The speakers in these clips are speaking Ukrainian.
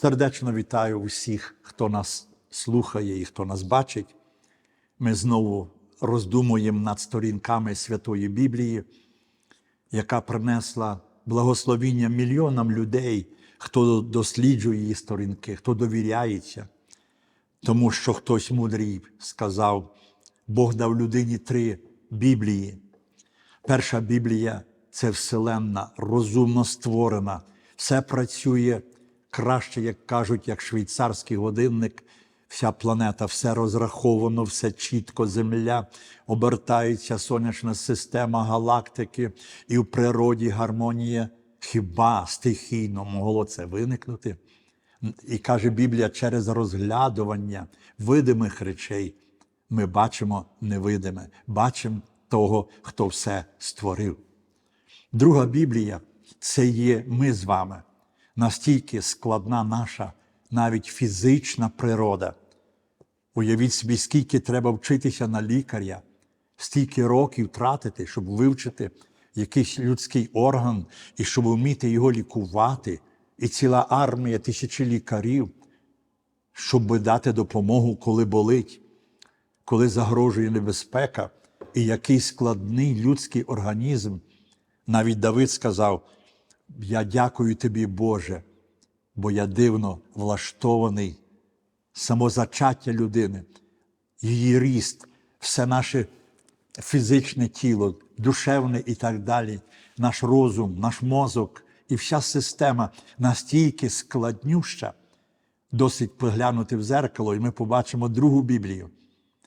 Сердечно вітаю усіх, хто нас слухає і хто нас бачить. Ми знову роздумуємо над сторінками Святої Біблії, яка принесла благословіння мільйонам людей, хто досліджує її сторінки, хто довіряється. Тому що хтось мудрий сказав, Бог дав людині три Біблії. Перша Біблія це вселенна, розумно створена. Все працює краще, як кажуть, як швейцарський годинник. Вся планета, все розраховано, все чітко, земля обертається, сонячна система, галактики, і в природі гармонія хіба стихійно могло це виникнути? І каже Біблія, через розглядування видимих речей ми бачимо невидиме, бачимо того, хто все створив. Друга Біблія це є ми з вами. Настільки складна наша навіть фізична природа. Уявіть собі, скільки треба вчитися на лікаря, стільки років тратити, щоб вивчити якийсь людський орган і щоб вміти його лікувати, і ціла армія тисячі лікарів, щоб дати допомогу, коли болить, коли загрожує небезпека, і який складний людський організм. Навіть Давид сказав: Я дякую тобі, Боже, бо я дивно влаштований. Самозачаття людини, її ріст, все наше фізичне тіло, душевне і так далі, наш розум, наш мозок і вся система настільки складнюща, досить поглянути в зеркало, і ми побачимо другу Біблію.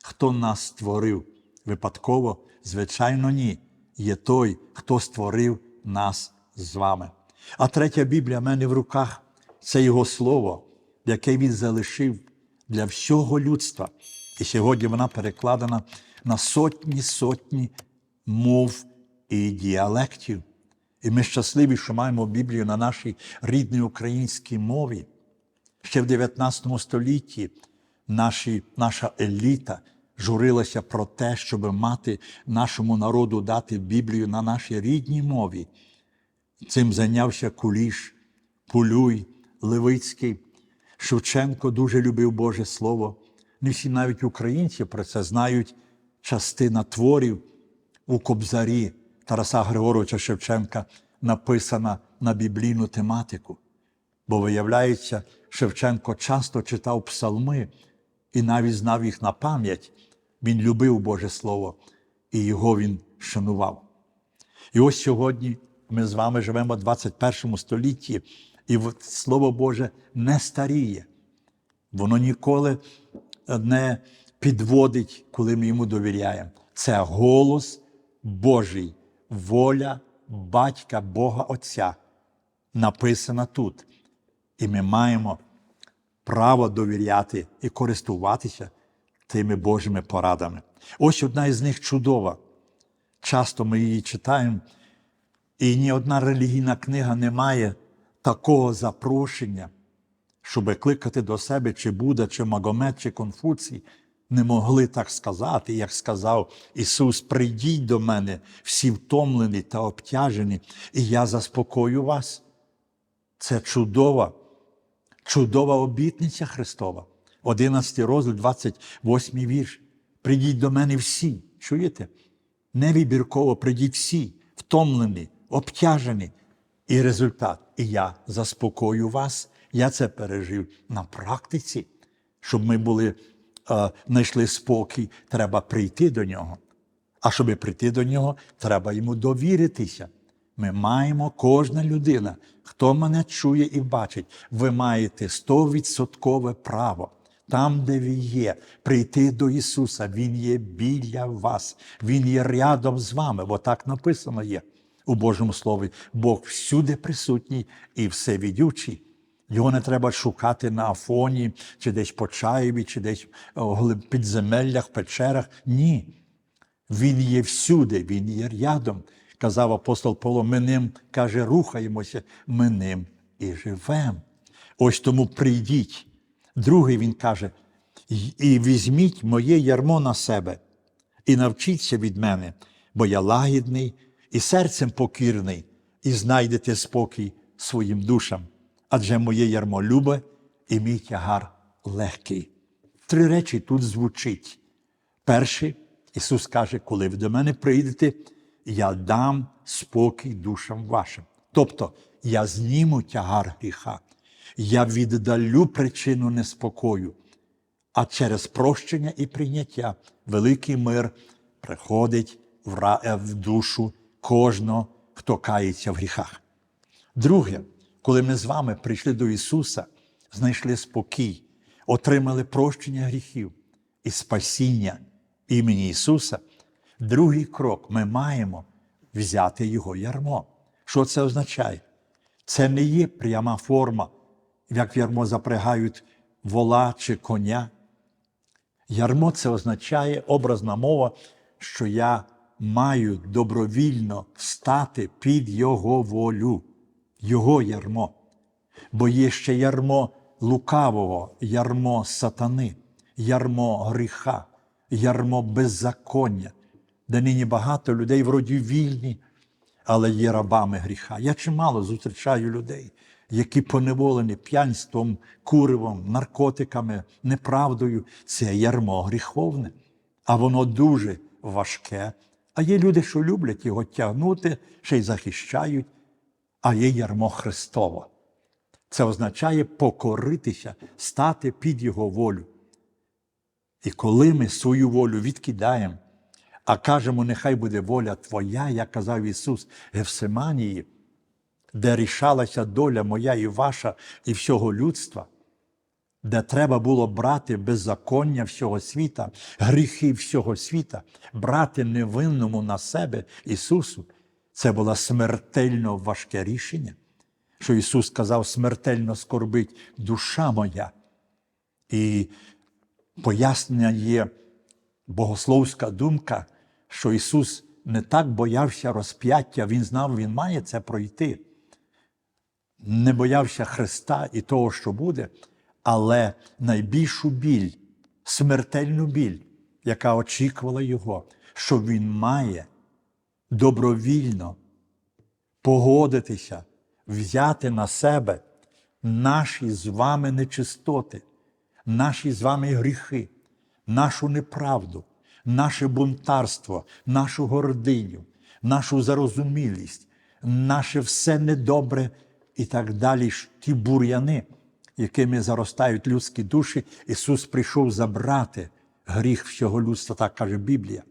Хто нас створив випадково? Звичайно, ні. Є той, хто створив нас з вами. А третя Біблія в мене в руках це Його Слово, яке Він залишив для всього людства. І сьогодні вона перекладена на сотні сотні мов і діалектів. І ми щасливі, що маємо Біблію на нашій рідній українській мові. Ще в 19 столітті наші, наша еліта журилася про те, щоб мати нашому народу дати Біблію на нашій рідній мові. Цим зайнявся Куліш, Пулюй, Левицький. Шевченко дуже любив Боже Слово. Не всі навіть українці про це знають. Частина творів у Кобзарі Тараса Григоровича Шевченка написана на біблійну тематику. Бо, виявляється, Шевченко часто читав псалми і навіть знав їх на пам'ять. Він любив Боже Слово і його він шанував. І ось сьогодні ми з вами живемо в 21 столітті, і Слово Боже не старіє. Воно ніколи не підводить, коли ми йому довіряємо. Це голос Божий, воля батька Бога Отця написана тут. І ми маємо право довіряти і користуватися тими Божими порадами. Ось одна із них чудова. Часто ми її читаємо, і ні одна релігійна книга не має такого запрошення, щоб кликати до себе, чи Будда, чи Магомед, чи Конфуцій, не могли так сказати, як сказав Ісус: прийдіть до мене, всі втомлені та обтяжені, і я заспокою вас. Це чудова, чудова обітниця Христова. 11 розділ, 28 вірш. Прийдіть до мене всі. Чуєте? Невибірково прийдіть всі, втомлені, обтяжені. І результат. І я заспокою вас. Я це пережив на практиці, щоб ми були, е, знайшли спокій, треба прийти до нього. А щоб прийти до нього, треба йому довіритися. Ми маємо кожна людина, хто мене чує і бачить, ви маєте 100% право. Там, де ви є, прийти до Ісуса, Він є біля вас, Він є рядом з вами, бо так написано є у Божому Слові. Бог всюди присутній і всевідючий. Його не треба шукати на Афоні, чи десь по Чаєві, чи десь в підземеллях, печерах. Ні. Він є всюди, Він є рядом. Казав апостол Павло, ми ним каже, рухаємося, ми ним і живемо. Ось тому прийдіть. Другий він каже: і візьміть моє ярмо на себе, і навчіться від мене, бо я лагідний і серцем покірний, і знайдете спокій своїм душам. Адже моє ярмо любе, і мій тягар легкий. Три речі тут звучить. Перший, Ісус каже, коли ви до мене прийдете, я дам спокій душам вашим. Тобто я зніму тягар гріха, я віддалю причину неспокою, а через прощення і прийняття великий мир приходить в, е, душу кожного, хто кається в гріхах. Друге, коли ми з вами прийшли до Ісуса, знайшли спокій, отримали прощення гріхів і спасіння імені Ісуса, другий крок ми маємо взяти Його ярмо. Що це означає? Це не є пряма форма, як в ярмо запрягають вола чи коня. Ярмо це означає образна мова, що я маю добровільно стати під Його волю, Його ярмо. Бо є ще ярмо лукавого, ярмо сатани, ярмо гріха, ярмо беззаконня, де нині багато людей вроді вільні, але є рабами гріха. Я чимало зустрічаю людей, які поневолені п'янством, куривом, наркотиками, неправдою. Це ярмо гріховне, а воно дуже важке. А є люди, що люблять його тягнути, ще й захищають, а є ярмо Христово. Це означає покоритися, стати під Його волю. І коли ми свою волю відкидаємо, а кажемо, нехай буде воля Твоя, як казав Ісус Гевсиманії, де рішалася доля моя і ваша, і всього людства, де треба було брати беззаконня всього світа, гріхи всього світа, брати невинному на себе Ісусу, це було смертельно важке рішення, що Ісус сказав, смертельно скорбить душа моя. І пояснення є богословська думка, що Ісус не так боявся розп'яття, Він знав, Він має це пройти. Не боявся Христа і того, що буде, але найбільшу біль, смертельну біль, яка очікувала Його, що Він має добровільно погодитися, взяти на себе наші з вами нечистоти, наші з вами гріхи, нашу неправду, наше бунтарство, нашу гординю, нашу зарозумілість, наше все недобре і так далі, ті бур'яни, якими заростають людські душі, Ісус прийшов забрати гріх всього людства, так каже Біблія.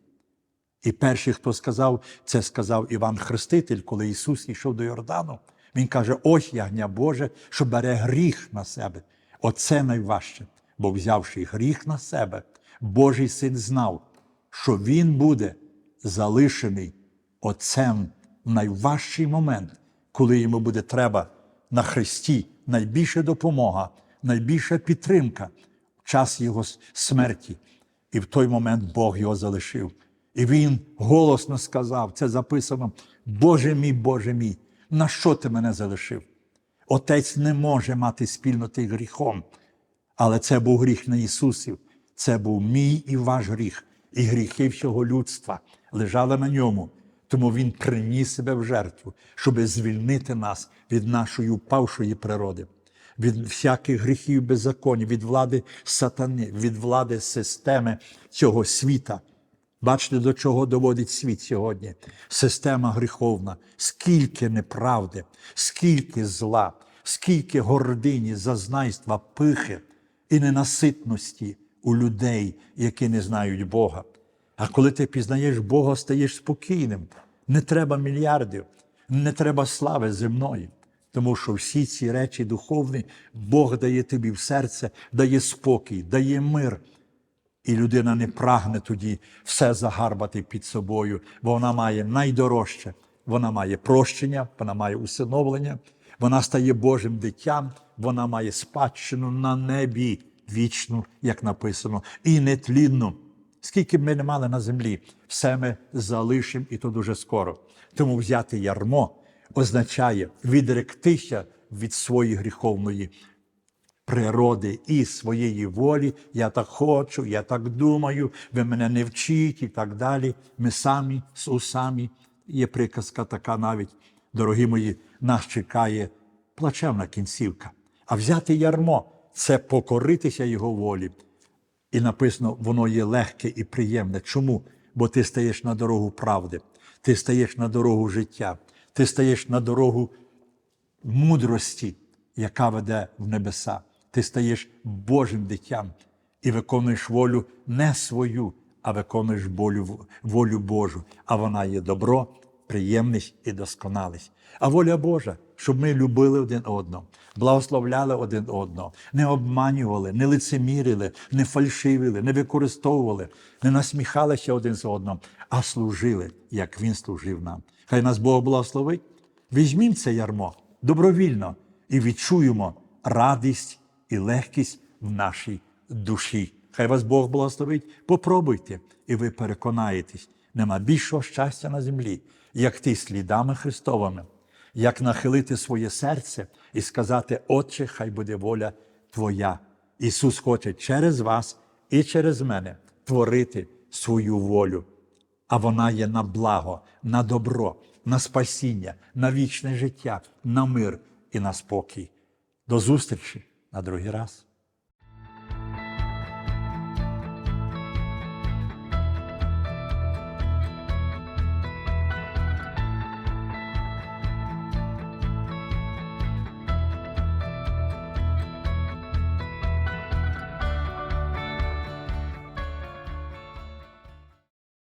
І перший, хто сказав, це сказав Іван Хреститель, коли Ісус йшов до Йордану. Він каже: ось ягня Боже, що бере гріх на себе. Оце найважче. Бо взявши гріх на себе, Божий син знав, що Він буде залишений Отцем в найважчий момент, коли йому буде треба на Христі найбільша допомога, найбільша підтримка в час Його смерті. І в той момент Бог його залишив. І він голосно сказав: це записано: Боже мій, Боже мій, на що ти мене залишив? Отець не може мати спільноти гріхом. Але це був гріх на Ісусів, це був мій і ваш гріх, і гріхи всього людства лежали на ньому. Тому Він приніс себе в жертву, щоб звільнити нас від нашої упавшої природи, від всяких гріхів беззаконня, від влади сатани, від влади системи цього світа. Бачите, до чого доводить світ сьогодні? Система гріховна, скільки неправди, скільки зла, скільки гордині, зазнайства, пихи і ненаситності у людей, які не знають Бога. А коли ти пізнаєш Бога, стаєш спокійним. Не треба мільярдів, не треба слави земної. Тому що всі ці речі духовні Бог дає тобі в серце, дає спокій, дає мир. І людина не прагне тоді все загарбати під собою, бо вона має найдорожче. Вона має прощення, вона має усиновлення, вона стає Божим дитям, вона має спадщину на небі вічну, як написано, і нетлінну. Скільки б ми не мали на землі, все ми залишимо, і то дуже скоро. Тому взяти ярмо означає відректися від своєї гріховної природи і своєї волі. Я так хочу, я так думаю, ви мене не вчіть і так далі. Ми самі з усами. Є приказка така навіть, дорогі мої, нас чекає плачевна кінцівка. А взяти ярмо це покоритися Його волі. І написано, воно є легке і приємне. Чому? Бо ти стаєш на дорогу правди, ти стаєш на дорогу життя, ти стаєш на дорогу мудрості, яка веде в небеса. Ти стаєш Божим дитям і виконуєш волю не свою, а виконуєш волю, волю Божу. А вона є добро, приємність і досконалість. А воля Божа, щоб ми любили один одного, благословляли один одного, не обманювали, не лицемірили, не фальшивили, не використовували, не насміхалися один з одним, а служили, як Він служив нам. Хай нас Бог благословить. Візьмімо це ярмо добровільно і відчуємо радість і легкість в нашій душі. Хай вас Бог благословить. Попробуйте, і ви переконаєтесь, нема більшого щастя на землі, як ти слідами Христовими, як нахилити своє серце і сказати, Отче, хай буде воля Твоя. Ісус хоче через вас і через мене творити свою волю а вона є на благо, на добро, на спасіння, на вічне життя, на мир і на спокій. До зустрічі на другий раз.